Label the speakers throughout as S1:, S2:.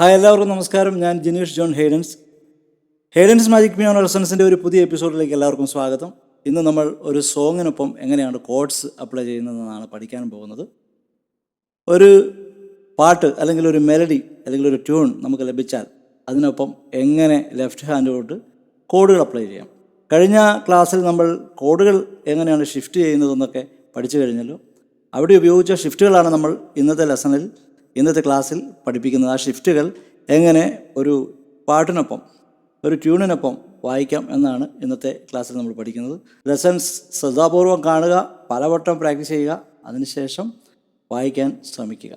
S1: Hi എല്ലാവർക്കും നമസ്കാരം. ഞാൻ Jineesh John Haydens. Haydens magic മിയോൺ റെസൻസിന്റെ ഒരു പുതിയ എപ്പിസോഡിലേക്ക് എല്ലാവർക്കും സ്വാഗതം. ഇന്ന് നമ്മൾ ഒരു സോങ്ങിനൊപ്പം എങ്ങനെയാണ് കോഡ്സ് അപ്ലൈ ചെയ്യുന്നതെന്നാണ് പഠിക്കാൻ പോകുന്നത്. ഒരു പാട്ട് അല്ലെങ്കിൽ ഒരു മെലഡി അല്ലെങ്കിൽ ഒരു ട്യൂൺ നമുക്ക് ലഭിച്ചാൽ അതിനൊപ്പം എങ്ങനെ ലെഫ്റ്റ് ഹാൻഡ് കോഡുകൾ അപ്ലൈ ചെയ്യാം. കഴിഞ്ഞ ക്ലാസ്സിൽ നമ്മൾ കോഡുകൾ എങ്ങനെയാണ് ഷിഫ്റ്റ് ചെയ്യുന്നതെന്നൊക്കെ പഠിച്ചു കഴിഞ്ഞല്ലോ. അവിടെ ഉപയോഗിച്ച ഷിഫ്റ്റുകളാണ് നമ്മൾ ഇന്നത്തെ ലെസണിൽ ഇന്നത്തെ ക്ലാസ്സിൽ പഠിപ്പിക്കുന്നത് ആ ഷിഫ്റ്റുകൾ എങ്ങനെ ഒരു പാട്ടിനൊപ്പം ഒരു ട്യൂണിനൊപ്പം വായിക്കാം എന്നാണ് ഇന്നത്തെ ക്ലാസ്സിൽ നമ്മൾ പഠിക്കുന്നത്. ലെസൺസ് ശ്രദ്ധാപൂർവം കാണുക പലവട്ടം പ്രാക്ടീസ് ചെയ്യുക അതിനുശേഷം വായിക്കാൻ ശ്രമിക്കുക.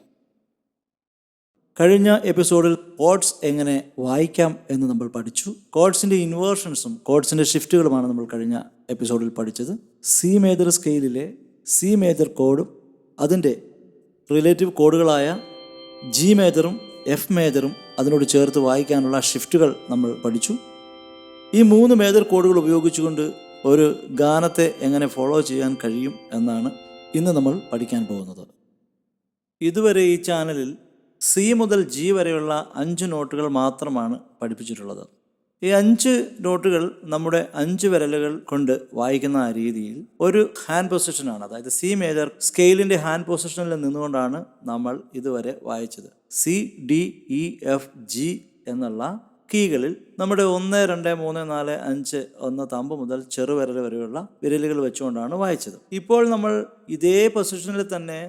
S1: കഴിഞ്ഞ എപ്പിസോഡിൽ കോഡ്സ് എങ്ങനെ വായിക്കാം എന്ന് നമ്മൾ പഠിച്ചു. കോഡ്സിന്റെ ഇൻവേർഷൻസും കോഡ്സിന്റെ ഷിഫ്റ്റുകളുമാണ് നമ്മൾ കഴിഞ്ഞ എപ്പിസോഡിൽ പഠിച്ചത്. സി മേജർ സ്കെയിലിലെ സി മേജർ കോഡും അതിന്റെ റിലേറ്റീവ് കോഡുകളായ ജി മേജറും എഫ് മേജറും അതിനോട് ചേർത്ത് വായിക്കാനുള്ള ഷിഫ്റ്റുകൾ നമ്മൾ പഠിച്ചു. ഈ മൂന്ന് മേജർ കോഡുകൾ ഉപയോഗിച്ചുകൊണ്ട് ഒരു ഗാനത്തെ എങ്ങനെ ഫോളോ ചെയ്യാൻ കഴിയും എന്നാണ് ഇന്ന് നമ്മൾ പഠിക്കാൻ പോകുന്നത്. ഇതുവരെ ഈ ചാനലിൽ സി മുതൽ ജി വരെയുള്ള അഞ്ച് നോട്ടുകൾ മാത്രമാണ് പഠിപ്പിച്ചിട്ടുള്ളത്. ഈ അഞ്ച് നോട്ടുകൾ നമ്മുടെ അഞ്ച് വിരലുകൾ കൊണ്ട് വായിക്കുന്ന ആ രീതിയിൽ ഒരു ഹാൻഡ് പൊസിഷനാണ് അതായത് സി മേജർ സ്കെയിലിന്റെ ഹാൻഡ് പൊസിഷനിൽ നിന്നുകൊണ്ടാണ് നമ്മൾ ഇതുവരെ വായിച്ചത്. C D E F G എന്നുള്ള കീകളിൽ നമ്മുടെ ഒന്ന് രണ്ട് മൂന്ന് നാല് അഞ്ച് ഒന്ന് തമ്പ് മുതൽ ചെറുവിരൽ വരെയുള്ള വിരലുകൾ വെച്ചുകൊണ്ടാണ് വായിച്ചത്. ഇപ്പോൾ നമ്മൾ ഇതേ പൊസിഷനിൽ തന്നെ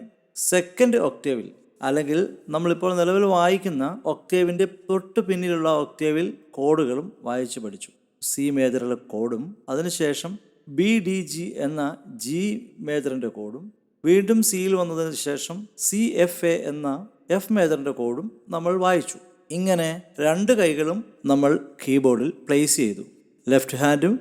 S1: സെക്കൻഡ് ഒക്ടേവിൽ അല്ലെങ്കിൽ നമ്മളിപ്പോൾ നിലവിൽ വായിക്കുന്ന ഒക്ടേവിന്റെ തൊട്ട് പിന്നിലുള്ള ഒക്ടേവിൽ കോഡുകളും വായിച്ചു പഠിച്ചു. സി മേജറിലെ കോഡും അതിനുശേഷം ബി ഡി ജി എന്ന ജി മേജറിന്റെ കോഡും വീണ്ടും സിയിൽ വന്നതിന് ശേഷം സി എഫ് എ എന്ന എഫ് മേജറിന്റെ കോഡും നമ്മൾ വായിച്ചു. ഇങ്ങനെ രണ്ട് കൈകളും നമ്മൾ കീബോർഡിൽ പ്ലേസ് ചെയ്തു. ലെഫ്റ്റ് ഹാൻഡും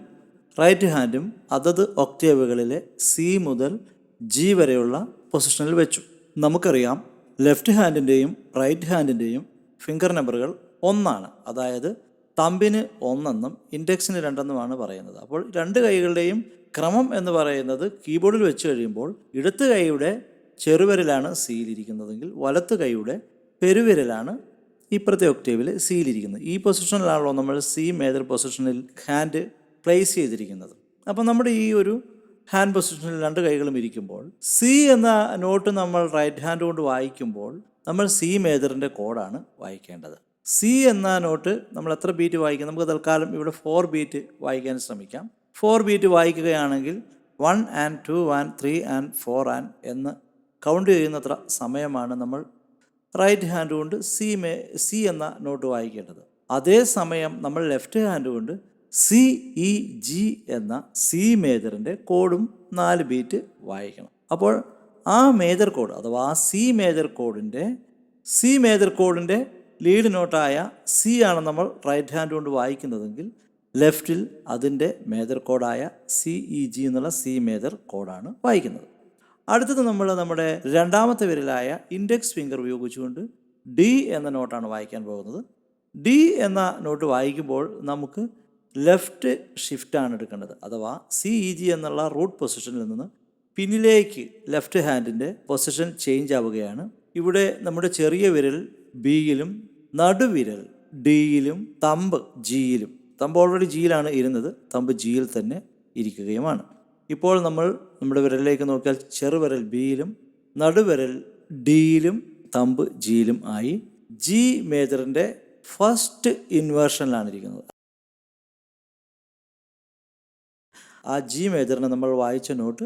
S1: റൈറ്റ് ഹാൻഡും അതത് ഒക്ടേവുകളിലെ സി മുതൽ ജി വരെയുള്ള പൊസിഷനിൽ വെച്ചു. നമുക്കറിയാം ലെഫ്റ്റ് ഹാൻഡിന്റെയും റൈറ്റ് ഹാൻഡിന്റെയും ഫിംഗർ നമ്പറുകൾ ഒന്നാണ്. അതായത് തമ്പിന് ഒന്നെന്നും ഇൻഡെക്സിന് രണ്ടെന്നുമാണ് പറയുന്നത്. അപ്പോൾ രണ്ട് കൈകളുടെയും ക്രമം എന്ന് പറയുന്നത് കീബോർഡിൽ വെച്ച് കഴിയുമ്പോൾ ഇടത്ത് കൈയുടെ ചെറുവിരലാണ് സീലിരിക്കുന്നതെങ്കിൽ വലത്ത് കൈയുടെ പെരുവിരലാണ് ഇപ്പുറത്തെ ഒക്ടേവിൽ സീലിരിക്കുന്നത് ഈ പൊസിഷനിലാണല്ലോ നമ്മൾ സി മേജർ പൊസിഷനിൽ ഹാൻഡ് പ്ലേസ് ചെയ്തിരിക്കുന്നത്. അപ്പോൾ നമ്മുടെ ഈ ഒരു ഹാൻഡ് പൊസിഷനിൽ രണ്ട് കൈകളും ഇരിക്കുമ്പോൾ സി എന്ന നോട്ട് നമ്മൾ റൈറ്റ് ഹാൻഡ് കൊണ്ട് വായിക്കുമ്പോൾ നമ്മൾ സി മേജറിന്റെ കോഡാണ് വായിക്കേണ്ടത്. സി എന്ന നോട്ട് നമ്മൾ എത്ര ബീറ്റ് വായിക്കും? നമുക്ക് തൽക്കാലം ഇവിടെ ഫോർ ബീറ്റ് വായിക്കാൻ ശ്രമിക്കാം. ഫോർ ബീറ്റ് വായിക്കുകയാണെങ്കിൽ one and two and three and four and എന്ന് കൗണ്ട് ചെയ്യുന്നത്ര സമയമാണ് നമ്മൾ റൈറ്റ് ഹാൻഡ് കൊണ്ട് സി മേ സി എന്ന നോട്ട് വായിക്കേണ്ടത്. അതേ സമയം നമ്മൾ ലെഫ്റ്റ് ഹാൻഡ് കൊണ്ട് സി ഇ ജി എന്ന സി മേജറിന്റെ കോഡും നാല് ബീറ്റ് വായിക്കണം. അപ്പോൾ ആ മേജർ കോഡ് അഥവാ ആ സി മേജർ കോഡിന്റെ സി മേജർ കോഡിന്റെ ലീഡ് നോട്ടായ സി ആണ് നമ്മൾ റൈറ്റ് ഹാൻഡ് കൊണ്ട് വായിക്കുന്നതെങ്കിൽ ലെഫ്റ്റിൽ അതിന്റെ മേജർ കോഡായ സി ഇ ജി എന്നുള്ള സി മേജർ കോഡാണ് വായിക്കുന്നത്. അടുത്തത് നമ്മൾ നമ്മുടെ രണ്ടാമത്തെ വിരലായ ഇൻഡെക്സ് ഫിംഗർ ഉപയോഗിച്ചുകൊണ്ട് ഡി എന്ന നോട്ടാണ് വായിക്കാൻ പോകുന്നത്. ഡി എന്ന നോട്ട് വായിക്കുമ്പോൾ നമുക്ക് ലെഫ്റ്റ് ഷിഫ്റ്റാണ് എടുക്കേണ്ടത്. അഥവാ സി ഇ ജി എന്നുള്ള റൂട്ട് പൊസിഷനിൽ നിന്ന് പിന്നിലേക്ക് ലെഫ്റ്റ് ഹാൻഡിന്റെ പൊസിഷൻ ചേഞ്ച് ആവുകയാണ്. ഇവിടെ നമ്മുടെ ചെറിയ വിരൽ ബിയിലും നടുവിരൽ ഡിയിലും തമ്പ് ജിയിലും തമ്പ് ഓൾറെഡി ജിയിലാണ് ഇരുന്നത്. തമ്പ് ജിയിൽ തന്നെ ഇരിക്കുകയുമാണ്. ഇപ്പോൾ നമ്മൾ നമ്മുടെ വിരലിലേക്ക് നോക്കിയാൽ ചെറുവിരൽ ബിയിലും നടുവിരൽ ഡിയിലും തമ്പ് ജിയിലും ആയി ജി മേജറിന്റെ ഫസ്റ്റ് ഇൻവേർഷനിലാണ് ഇരിക്കുന്നത്. ആ ജി മേജറിനെ നമ്മൾ വായിച്ച നോട്ട്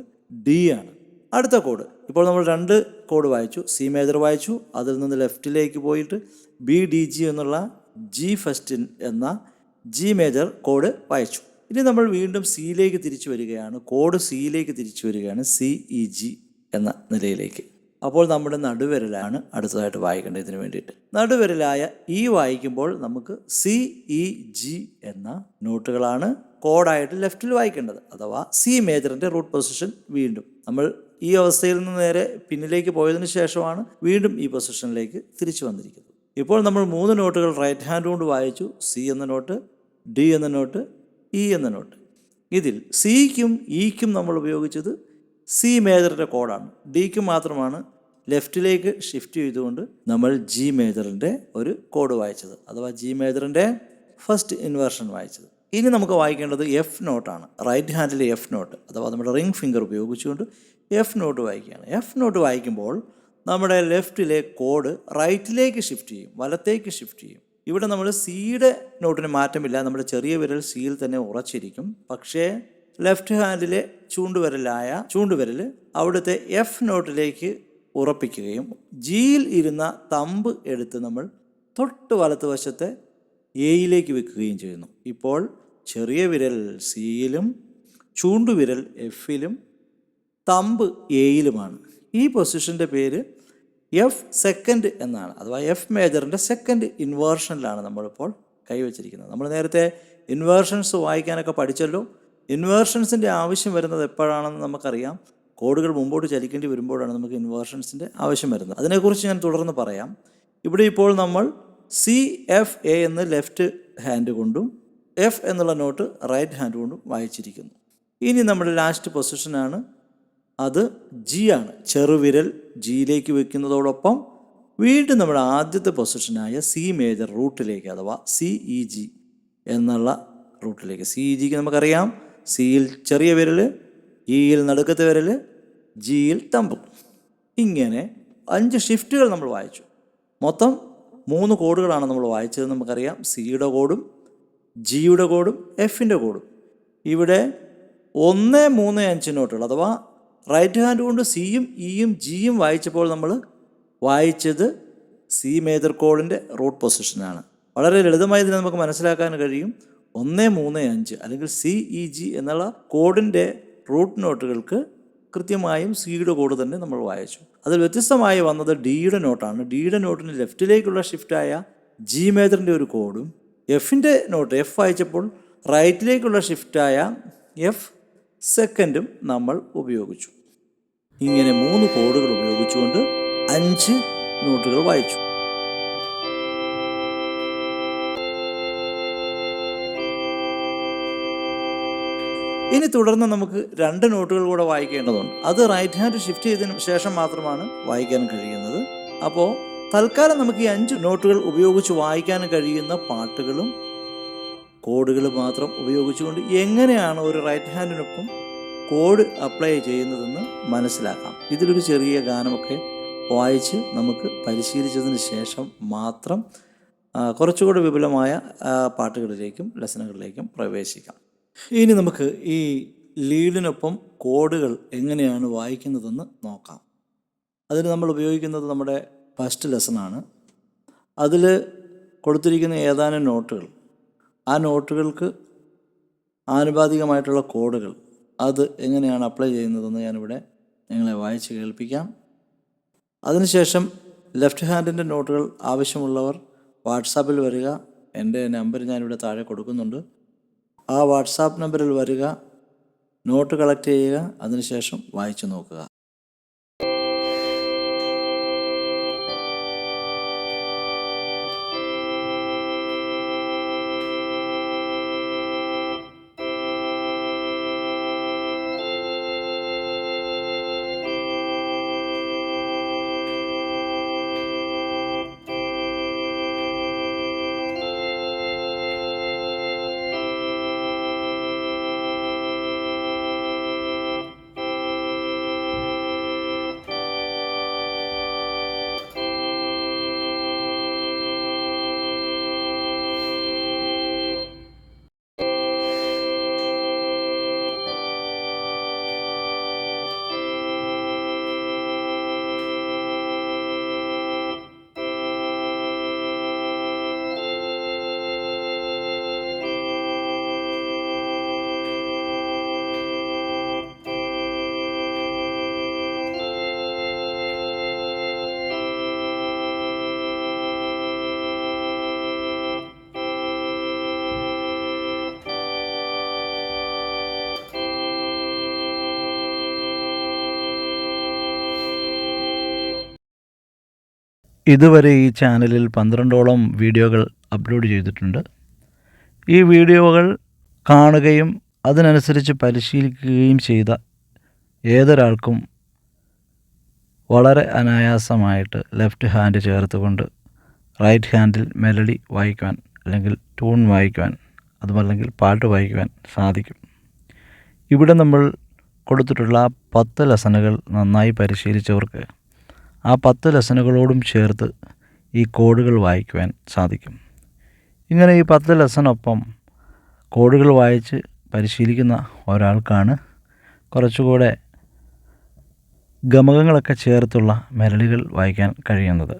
S1: ഡി ആണ്. അടുത്ത കോഡ് ഇപ്പോൾ നമ്മൾ രണ്ട് കോഡ് വായിച്ചു. സി മേജർ വായിച്ചു. അതിൽ നിന്ന് ലെഫ്റ്റിലേക്ക് പോയിട്ട് ബി ഡി ജി എന്നുള്ള ജി ഫസ്റ്റ് എന്ന ജി മേജർ കോഡ് വായിച്ചു. ഇനി നമ്മൾ വീണ്ടും സിയിലേക്ക് തിരിച്ചു വരികയാണ്. കോഡ് സിയിലേക്ക് തിരിച്ചു വരികയാണ്. സി ഇ ജി എന്ന നിലയിലേക്ക്. അപ്പോൾ നമ്മുടെ നടുവിരലാണ് അടുത്തതായിട്ട് വായിക്കേണ്ടത് ഇതിന് വേണ്ടിയിട്ട്. നടുവിരലായ ഈ വായിക്കുമ്പോൾ നമുക്ക് സി ഇ ജി എന്ന നോട്ടുകളാണ് കോഡായിട്ട് ലെഫ്റ്റിൽ വായിക്കേണ്ടത്. അഥവാ സി മേജറിന്റെ റൂട്ട് പൊസിഷൻ വീണ്ടും. നമ്മൾ ഈ അവസ്ഥയിൽ നിന്ന് നേരെ പിന്നിലേക്ക് പോയതിന് ശേഷമാണ് വീണ്ടും ഈ പൊസിഷനിലേക്ക് തിരിച്ചു വന്നിരിക്കുന്നത്. ഇപ്പോൾ നമ്മൾ മൂന്ന് നോട്ടുകൾ റൈറ്റ് ഹാൻഡ് കൊണ്ട് വായിച്ചു. സി എന്ന നോട്ട് ഡി എന്ന നോട്ട് ഇ എന്ന നോട്ട്. ഇതിൽ സിക്കും ഇക്കും നമ്മൾ ഉപയോഗിച്ചത് സി മേജറിന്റെ കോഡാണ്. ഡിക്ക് മാത്രമാണ് ലെഫ്റ്റിലേക്ക് ഷിഫ്റ്റ് ചെയ്തുകൊണ്ട് നമ്മൾ ജി മേജറിന്റെ ഒരു കോഡ് വായിച്ചത്. അഥവാ ജി മേജറിന്റെ ഫസ്റ്റ് ഇൻവേർഷൻ വായിച്ചത്. ഇനി നമുക്ക് വായിക്കേണ്ടത് എഫ് നോട്ടാണ് റൈറ്റ് ഹാൻഡിലെ എഫ് നോട്ട് അഥവാ നമ്മുടെ റിംഗ് ഫിംഗർ ഉപയോഗിച്ചുകൊണ്ട് എഫ് നോട്ട് വായിക്കുകയാണ്. എഫ് നോട്ട് വായിക്കുമ്പോൾ നമ്മുടെ ലെഫ്റ്റിലെ കോഡ് റൈറ്റിലേക്ക് ഷിഫ്റ്റ് ചെയ്യും വലത്തേക്ക് ഷിഫ്റ്റ് ചെയ്യും. ഇവിടെ നമ്മൾ സിയുടെ നോട്ടിന് മാറ്റമില്ല. നമ്മുടെ ചെറിയ വിരൽ സിയിൽ തന്നെ ഉറച്ചിരിക്കും. പക്ഷേ ലെഫ്റ്റ് ഹാൻഡിലെ ചൂണ്ടുവിരലായ ചൂണ്ടുവിരൽ അവിടുത്തെ എഫ് നോട്ടിലേക്ക് ഉറപ്പിക്കുകയും ജിയിൽ ഇരുന്ന തമ്പ് എടുത്ത് നമ്മൾ തൊട്ട് വലത്തുവശത്തെ എയിലേക്ക് വെക്കുകയും ചെയ്യുന്നു. ഇപ്പോൾ ചെറിയ വിരൽ സിയിലും ചൂണ്ടുവിരൽ എഫിലും തമ്പ് എയിലുമാണ്. ഈ പൊസിഷന്റെ പേര് എഫ് സെക്കൻഡ് എന്നാണ്. അഥവാ എഫ് മേജറിന്റെ സെക്കൻഡ് ഇൻവേർഷനിലാണ് നമ്മളിപ്പോൾ കൈവച്ചിരിക്കുന്നത്. നമ്മൾ നേരത്തെ ഇൻവേർഷൻസ് വായിക്കാനൊക്കെ പഠിച്ചല്ലോ. ഇൻവേർഷൻസിന്റെ ആവശ്യം വരുന്നത് എപ്പോഴാണെന്ന് നമുക്കറിയാം. കോഡുകൾ മുമ്പോട്ട് ചലിക്കേണ്ടി വരുമ്പോഴാണ് നമുക്ക് ഇൻവേർഷൻസിന്റെ ആവശ്യം വരുന്നത്. അതിനെക്കുറിച്ച് ഞാൻ തുടർന്ന് പറയാം. ഇവിടെ ഇപ്പോൾ നമ്മൾ സി എഫ് എ എന്ന് ലെഫ്റ്റ് ഹാൻഡ് കൊണ്ടും എഫ് എന്നുള്ള നോട്ട് റൈറ്റ് ഹാൻഡ് കൊണ്ടും വായിച്ചിരിക്കുന്നു. ഇനി നമ്മുടെ ലാസ്റ്റ് പൊസിഷനാണ് അത് ജി ആണ്. ചെറുവിരൽ ജിയിലേക്ക് വെക്കുന്നതോടൊപ്പം വീണ്ടും നമ്മുടെ ആദ്യത്തെ പൊസിഷനായ സി മേജർ റൂട്ടിലേക്ക് അഥവാ സി ഇ ജി എന്നുള്ള റൂട്ടിലേക്ക്. സി ഇ ജിക്ക് നമുക്കറിയാം. സിയിൽ ചെറിയ വിരൽ ഇയിൽ നടുക്കത്തെ വിരൽ ജിയിൽ തമ്പും. ഇങ്ങനെ അഞ്ച് ഷിഫ്റ്റുകൾ നമ്മൾ വായിച്ചു. മൊത്തം മൂന്ന് കോഡുകളാണ് നമ്മൾ വായിച്ചത് നമുക്കറിയാം. സിയുടെ കോഡും ജിയുടെ കോഡും എഫിന്റെ കോഡും. ഇവിടെ ഒന്ന് മൂന്ന് അഞ്ച് നോട്ടുകൾ അഥവാ റൈറ്റ് ഹാൻഡ് കൊണ്ട് സിയും ഇയും ജിയും വായിച്ചപ്പോൾ നമ്മൾ വായിച്ചത് സി മേജർ കോഡിന്റെ റൂട്ട് പൊസിഷനാണ് വളരെ ലളിതമായി ഇതിനെ നമുക്ക് മനസ്സിലാക്കാൻ കഴിയും. ഒന്ന് മൂന്ന് അഞ്ച്. അല്ലെങ്കിൽ സി ഇ ജി എന്നുള്ള കോഡിന്റെ റൂട്ട് നോട്ടുകൾക്ക് കൃത്യമായും സിയുടെ കോഡ് തന്നെ നമ്മൾ വായിച്ചു. അതിൽ വ്യത്യസ്തമായി വന്നത് ഡിയുടെ നോട്ടാണ് ഡിയുടെ നോട്ടിന് ലെഫ്റ്റിലേക്കുള്ള ഷിഫ്റ്റായ ജി മേജറിന്റെ ഒരു കോഡും എഫിന്റെ നോട്ട് എഫ് വായിച്ചപ്പോൾ റൈറ്റിലേക്കുള്ള ഷിഫ്റ്റായ എഫ് സെക്കൻഡും നമ്മൾ ഉപയോഗിച്ചു. ഇങ്ങനെ മൂന്ന് കോഡുകൾ ഉപയോഗിച്ചുകൊണ്ട് അഞ്ച് നോട്ടുകൾ വായിച്ചു. ഇനി തുടർന്ന് നമുക്ക് രണ്ട് നോട്ടുകൾ കൂടെ വായിക്കേണ്ടതുണ്ട്. അത് റൈറ്റ് ഹാൻഡ് ഷിഫ്റ്റ് ചെയ്തതിന് ശേഷം മാത്രമാണ് വായിക്കാൻ കഴിയുന്നത്. അപ്പോൾ തൽക്കാലം നമുക്ക് ഈ അഞ്ച് നോട്ടുകൾ ഉപയോഗിച്ച് വായിക്കാൻ കഴിയുന്ന പാട്ടുകളും കോഡുകൾ മാത്രം ഉപയോഗിച്ചുകൊണ്ട് എങ്ങനെയാണ് ഒരു റൈറ്റ് ഹാൻഡിനൊപ്പം കോഡ് അപ്ലൈ ചെയ്യുന്നതെന്ന് മനസ്സിലാക്കാം. ഇതിലൊരു ചെറിയ ഗാനമൊക്കെ വായിച്ച് നമുക്ക് പരിശീലിച്ചതിന് ശേഷം മാത്രം കുറച്ചുകൂടെ വിപുലമായ പാട്ടുകളിലേക്കും ലെസനുകളിലേക്കും പ്രവേശിക്കാം. ഇനി നമുക്ക് ഈ ലീഡിനൊപ്പം കോഡുകൾ എങ്ങനെയാണ് വായിക്കുന്നതെന്ന് നോക്കാം. അതിന് നമ്മൾ ഉപയോഗിക്കുന്നത് നമ്മുടെ ഫസ്റ്റ് ലെസണാണ് അതിൽ കൊടുത്തിരിക്കുന്ന ഏതാനും നോട്ടുകൾ ആ നോട്ടുകൾക്ക് ആനുപാതികമായിട്ടുള്ള കോഡുകൾ. അത് എങ്ങനെയാണ് അപ്ലൈ ചെയ്യുന്നതെന്ന് ഞാനിവിടെ നിങ്ങളെ വായിച്ച് കേൾപ്പിക്കാം. അതിനുശേഷം ലെഫ്റ്റ് ഹാൻഡിന്റെ നോട്ടുകൾ ആവശ്യമുള്ളവർ വാട്സാപ്പിൽ വരിക. എന്റെ നമ്പർ ഞാനിവിടെ താഴെ കൊടുക്കുന്നുണ്ട്. ആ വാട്സാപ്പ് നമ്പറിൽ വരിക നോട്ട് കളക്ട് ചെയ്യുക അതിനുശേഷം വായിച്ചു നോക്കുക.
S2: ഇതുവരെ ഈ ചാനലിൽ പന്ത്രണ്ടോളം വീഡിയോകൾ അപ്ലോഡ് ചെയ്തിട്ടുണ്ട്. ഈ വീഡിയോകൾ കാണുകയും അതിനനുസരിച്ച് പരിശീലിക്കുകയും ചെയ്ത ഏതൊരാൾക്കും വളരെ അനായാസമായിട്ട് ലെഫ്റ്റ് ഹാൻഡ് ചേർത്തുകൊണ്ട് റൈറ്റ് ഹാൻഡിൽ മെലഡി വായിക്കുവാൻ അല്ലെങ്കിൽ ട്യൂൺ വായിക്കുവാൻ അതുമല്ലെങ്കിൽ പാട്ട് വായിക്കുവാൻ സാധിക്കും. ഇവിടെ നമ്മൾ കൊടുത്തിട്ടുള്ള പത്ത് ലെസണുകൾ നന്നായി പരിശീലിച്ചവർക്ക് ആ പത്ത് ലെസണുകളോടും ചേർത്ത് ഈ കോഡുകൾ വായിക്കുവാൻ സാധിക്കും. ഇങ്ങനെ ഈ പത്ത് ലെസണൊപ്പം കോഡുകൾ വായിച്ച് പരിശീലിക്കുന്ന ഒരാൾക്കാണ് കുറച്ചുകൂടെ ഗമകങ്ങളൊക്കെ ചേർത്തുള്ള മെലഡികൾ വായിക്കാൻ കഴിയുന്നത്.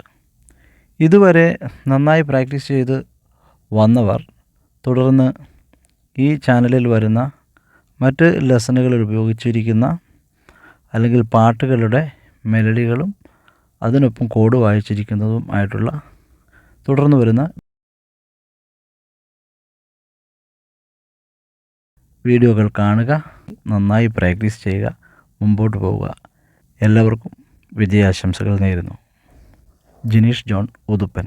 S2: ഇതുവരെ നന്നായി പ്രാക്ടീസ് ചെയ്ത് വന്നവർ തുടർന്ന് ഈ ചാനലിൽ വരുന്ന മറ്റ് ലെസനുകളിൽ ഉപയോഗിച്ചിരിക്കുന്ന അല്ലെങ്കിൽ പാട്ടുകളുടെ മെലഡികളും അതിനൊപ്പം കോഡ് വായിച്ചിരിക്കുന്നതും ആയിട്ടുള്ള തുടർന്ന് വരുന്ന വീഡിയോകൾ കാണുക നന്നായി പ്രാക്ടീസ് ചെയ്യുക മുമ്പോട്ട് പോവുക. എല്ലാവർക്കും വിജയാശംസകൾ നേരുന്നു. ജിനീഷ് ജോൺ ഉതുപ്പൻ.